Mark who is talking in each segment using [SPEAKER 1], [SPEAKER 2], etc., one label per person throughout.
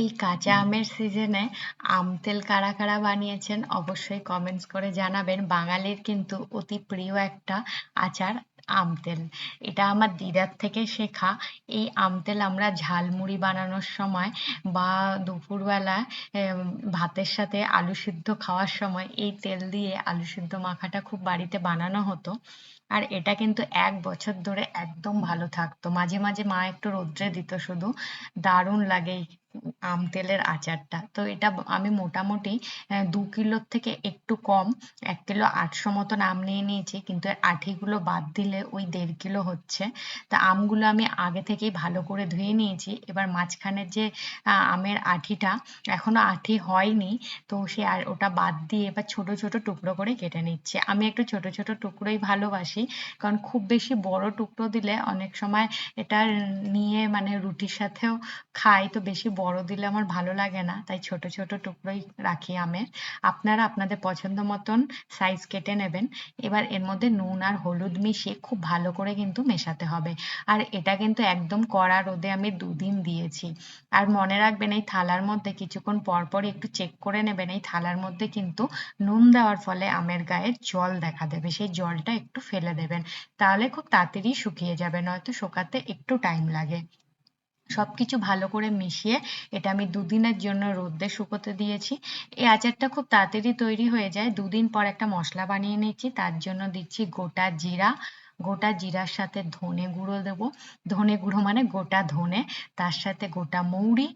[SPEAKER 1] এই কাঁচা আমের সিজনে আম তেল কারা কারা বানিয়েছেন অবশ্যই কমেন্টস করে জানাবেন। বাঙালির কিন্তু অতি প্রিয় একটা আচার আম তেল। এটা আমার দিদার থেকে শেখা। এই আম তেল আমরা ঝালমুড়ি বানানোর সময় বা দুপুরবেলা ভাতের সাথে আলু সিদ্ধ খাওয়ার সময় এই তেল দিয়ে আলু সিদ্ধ মাখাটা খুব বাড়িতে বানানো হতো। আর এটা কিন্তু এক বছর ধরে একদম ভালো থাকতো। মাঝে মাঝে মা একটু রোদ্রে দিত শুধু। দারুণ লাগে আম তেলের আচারটা। তো এটা আমি মোটামুটি দু কিলোর থেকে একটু কম, এক কিলো আটশো মতন আম নিয়ে নিয়েছি। কিন্তু আঠিগুলো বাদ দিলে ওই দেড় কিলো হচ্ছে। তা আমগুলো আমি আগে থেকেই ভালো করে ধুয়ে নিয়েছি। এবার মাঝখানের যে আমের আঠিটা, এখনও আঠি হয়নি। তো সে আর ওটা বাদ দিয়ে এবার ছোট ছোট টুকরো করে কেটে নিচ্ছে। আমি একটু ছোট ছোট টুকরোই ভালোবাসি। কারণ খুব বেশি বড় টুকরো দিলে অনেক সময় এটা নিয়ে মানে রুটির সাথেও খাই। তো বেশি বড় দিলে আমার ভালো লাগে না, তাই ছোট ছোট টুকরোই রাখি আমের। আপনারা আপনাদের পছন্দ মতন সাইজ কেটে নেবেন। এবার এর মধ্যে নুন আর হলুদ মিশিয়ে খুব ভালো করে কিন্তু মেশাতে হবে। আর এটা কিন্তু একদম কড়া রোদে আমি দুদিন দিয়েছি। আর মনে রাখবেন এই থালার মধ্যে কিছুক্ষণ পর পর একটু চেক করে নেবেন, এই থালার মধ্যে কিন্তু নুন দেওয়ার ফলে আমের গায়ে জল দেখা দেবে, সেই জলটা একটু ফেলে দেবেন। তাহলে খুব তাড়াতাড়ি শুকিয়ে যাবে, নয়তো শুকাতে একটু টাইম লাগে। সবকিছু ভালো করে মিশিয়ে এটা আমি দুদিনের জন্য রোদ্দে শুকোতে দিয়েছি। এই আচারটা খুব তাড়াতাড়ি তৈরি হয়ে যায়। দুদিন পর একটা মশলা বানিয়ে নিচ্ছি। তার জন্য দিচ্ছি গোটা জিরা। গোটা জিরার সাথে ধনে গুঁড়ো দেবো। ধনে গুঁড়ো মানে গোটা ধনে, তার সাথে গোটা মৌরি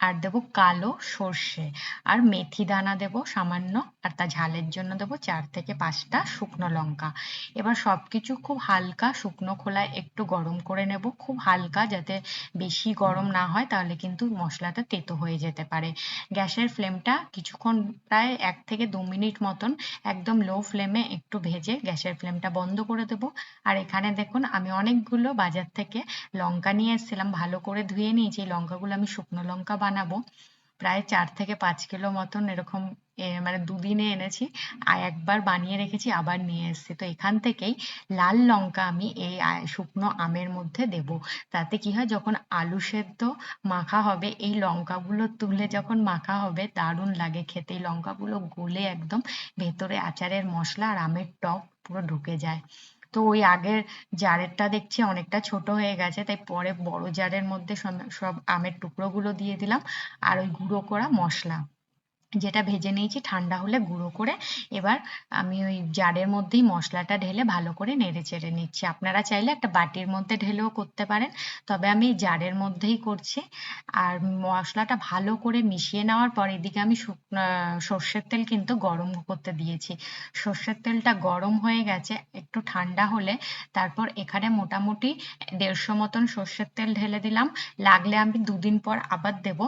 [SPEAKER 1] আর দেবো কালো সর্ষে। আর মেথি দানা দেবো সামান্য, আর তা ঝালের জন্য দেবো চার থেকে পাঁচটা শুকনো লঙ্কা। এবার সবকিছু খুব হালকা শুকনো খোলায় একটু গরম করে নেব। খুব হালকা যাতে বেশি গরম না হয়, তাহলে কিন্তু মশলাটা তেতো হয়ে যেতে পারে। গ্যাসের ফ্লেমটা কিছুক্ষণ প্রায় এক থেকে দু মিনিট মতন একদম লো ফ্লেমে একটু ভেজে গ্যাসের ফ্লেমটা বন্ধ করে দেব। আর এখানে দেখুন, আমি অনেকগুলো বাজার থেকে লঙ্কা নিয়ে এসেছিলাম। ভালো করে ধুয়ে নিয়েছি। লঙ্কাগুলো আমি শুকনো লঙ্কা বানাবো। প্রায় চার থেকে পাঁচ কিলো মতন এরকম মানে দুদিনে এনেছি। আর একবার বানিয়ে রেখেছি, আবার নিয়ে এসেছি। তো এখান থেকেই লাল লঙ্কা আমি এই শুকনো আমের মধ্যে দেব। তাতে কি হয়, যখন আলু সেদ্ধ মাখা হবে, এই লঙ্কাগুলো তুলে যখন মাখা হবে, দারুণ লাগে খেতে। এই লঙ্কাগুলো গলে একদম ভেতরে আচারের মশলা আর আমের টক পুরো ঢুকে যায়। তো ওই আগের জারেরটা দেখছি অনেকটা ছোট হয়ে গেছে, তাই পরে বড় জারের মধ্যে সব আমের টুকরো গুলো দিয়ে দিলাম, আর ওই গুঁড়ো করা মশলা। যেটা ভেজে নিয়েছি ঠান্ডা হলে গুঁড়ো করে। এবার আমি ওই জারের মধ্যেই মশলাটা ঢেলে ভালো করে নেড়ে চেড়ে নিচ্ছি। আপনারা চাইলে একটা বাটির মধ্যে ঢেলেও করতে পারেন, তবে আমি জারের মধ্যেই করছি। আর মশলাটা ভালো করে মিশিয়ে নেওয়ার পর এদিকে আমি সর্ষের তেল কিন্তু গরম করতে দিয়েছি। সর্ষের তেলটা গরম হয়ে গেছে, একটু ঠান্ডা হলে তারপর এখানে মোটামুটি দেড়শো মতন সর্ষের তেল ঢেলে দিলাম। লাগলে আমি দুদিন পর আবার দেব।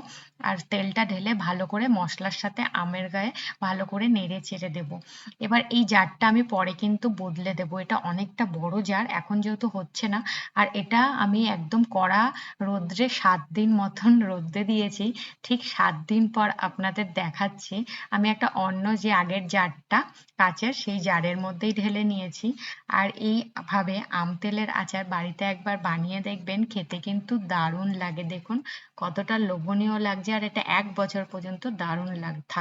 [SPEAKER 1] আর তেলটা ঢেলে ভালো করে মশলার সাথে সাথে আমের গায়ে ভালো করে নেড়ে চেড়ে দেবো। এবার এই জারটা আমি পরে কিন্তু বদলে দেবো। এটা অনেকটা বড় জার, এখন যেহেতু হচ্ছে না। আর এটা আমি একদম কড়া রোদ্রে সাত দিন মতন রোদ্রে দিয়েছি, ঠিক সাত দিন পর আপনাদের দেখাচ্ছি। আমি একটা অন্য যে আগের জারটা, কাচের, সেই জারের মধ্যেই ঢেলে নিয়েছি। আর এইভাবে আম তেলের আচার বাড়িতে একবার বানিয়ে দেখবেন, খেতে কিন্তু দারুণ লাগে। দেখুন, কতটা লোভনীয় লাগছে। আর এটা এক বছর পর্যন্ত দারুণ লাগ থাকবে